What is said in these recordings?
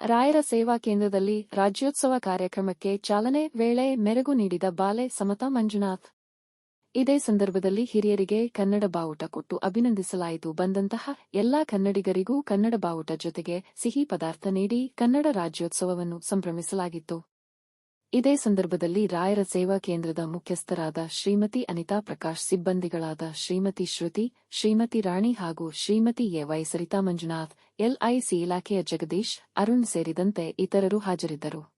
ರಾಯರ ಸೇವಾ ಕೇಂದ್ರದಲ್ಲಿ ರಾಜ್ಯೋತ್ಸವ ಕಾರ್ಯಕ್ರಮಕ್ಕೆ ಚಾಲನೆ ವೇಳೆ ಮೆರಗು ನೀಡಿದ ಬಾಲೆ ಸಮತಾ ಮಂಜುನಾಥ್. ಇದೇ ಸಂದರ್ಭದಲ್ಲಿ ಹಿರಿಯರಿಗೆ ಕನ್ನಡ ಬಾವುಟ ಕೊಟ್ಟು ಅಭಿನಂದಿಸಲಾಯಿತು. ಬಂದಂತಹ ಎಲ್ಲಾ ಕನ್ನಡಿಗರಿಗೂ ಕನ್ನಡ ಬಾವುಟ ಜೊತೆಗೆ ಸಿಹಿ ಪದಾರ್ಥ ನೀಡಿ ಕನ್ನಡ ರಾಜ್ಯೋತ್ಸವವನ್ನು ಸಂಭ್ರಮಿಸಲಾಗಿತ್ತು. ಇದೇ ಸಂದರ್ಭದಲ್ಲಿ ರಾಯರ ಸೇವಾ ಕೇಂದ್ರದ ಮುಖ್ಯಸ್ಥರಾದ ಶ್ರೀಮತಿ ಅನಿತಾ ಪ್ರಕಾಶ್ ಸಿಬ್ಬಂದಿಗಳಾದ ಶ್ರೀಮತಿ ಶ್ರುತಿ, ಶ್ರೀಮತಿ ರಾಣಿ ಹಾಗೂ Shrimati A Y Sarita Manjunath LIC ಇಲಾಖೆಯ ಜಗದೀಶ್, ಅರುಣ್ ಸೇರಿದಂತೆ ಇತರರು ಹಾಜರಿದ್ದರು.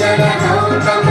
జగ గౌతమ